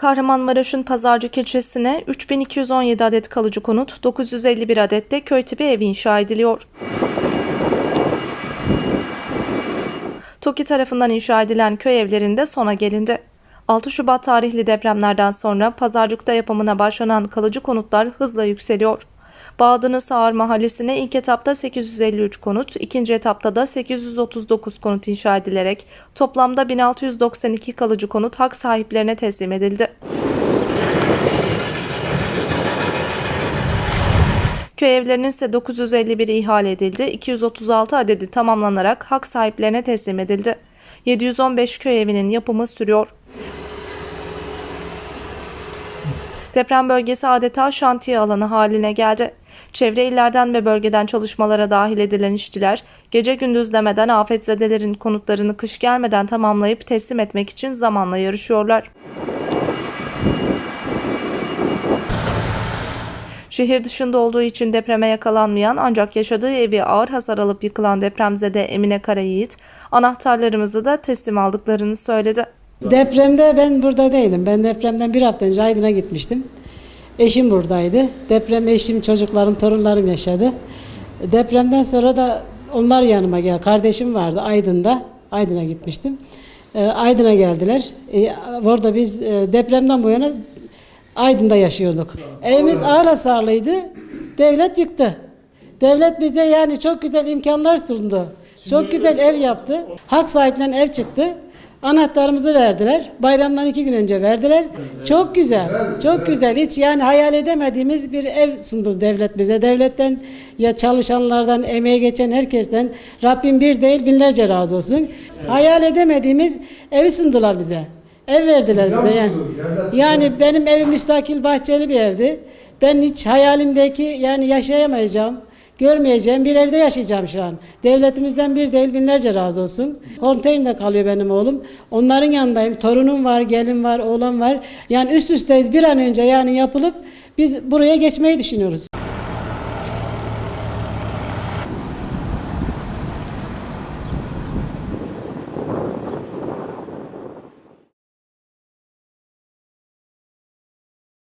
Kahramanmaraş'ın Pazarcık ilçesine 3217 adet kalıcı konut, 951 adet de köy tipi ev inşa ediliyor. TOKİ tarafından inşa edilen köy evlerinde sona gelindi. 6 Şubat tarihli depremlerden sonra Pazarcık'ta yapımına başlanan kalıcı konutlar hızla yükseliyor. Bağdını Sağır Mahallesi'ne ilk etapta 853 konut, ikinci etapta da 839 konut inşa edilerek toplamda 1692 kalıcı konut hak sahiplerine teslim edildi. Köy evlerinin ise 951'i ihale edildi, 236 adedi tamamlanarak hak sahiplerine teslim edildi. 715 köy evinin yapımı sürüyor. Deprem bölgesi adeta şantiye alanı haline geldi. Çevre illerden ve bölgeden çalışmalara dahil edilen işçiler, gece gündüz demeden afetzedelerin konutlarını kış gelmeden tamamlayıp teslim etmek için zamanla yarışıyorlar. Şehir dışında olduğu için depreme yakalanmayan ancak yaşadığı evi ağır hasar alıp yıkılan depremzede Emine Karayiğit, anahtarlarımızı da teslim aldıklarını söyledi. Depremde ben burada değilim. Ben depremden bir hafta önce Aydın'a gitmiştim. Eşim buradaydı. Deprem eşim, çocuklarım, torunlarım yaşadı. Depremden sonra da onlar yanıma geldi. Kardeşim vardı Aydın'da. Aydın'a gitmiştim. Ee, Aydın'a geldiler. Ee, orada biz e, depremden bu yana Aydın'da yaşıyorduk. Evimiz ağır hasarlıydı. Devlet yıktı. Devlet bize yani çok güzel imkanlar sundu. Çok güzel ev yaptı. Hak sahiplerine ev çıktı. Anahtarımızı verdiler. Bayramdan iki gün önce verdiler. Çok güzel, çok güzel. Hiç yani hayal edemediğimiz bir ev sundu devlet bize. Devletten ya çalışanlardan, emeği geçen herkesten Rabbim bir değil binlerce razı olsun. Hayal edemediğimiz evi sundular bize. Ev verdiler bize yani. Yani benim evim müstakil bahçeli bir evdi. Ben hiç hayalimdeki yani yaşayamayacağım, görmeyeceğim bir evde yaşayacağım şu an. Devletimizden bir değil binlerce razı olsun. Konteynerde kalıyor benim oğlum. Onların yanındayım. Torunum var, gelin var, oğlan var. Yani üst üsteyiz bir an önce yani yapılıp biz buraya geçmeyi düşünüyoruz.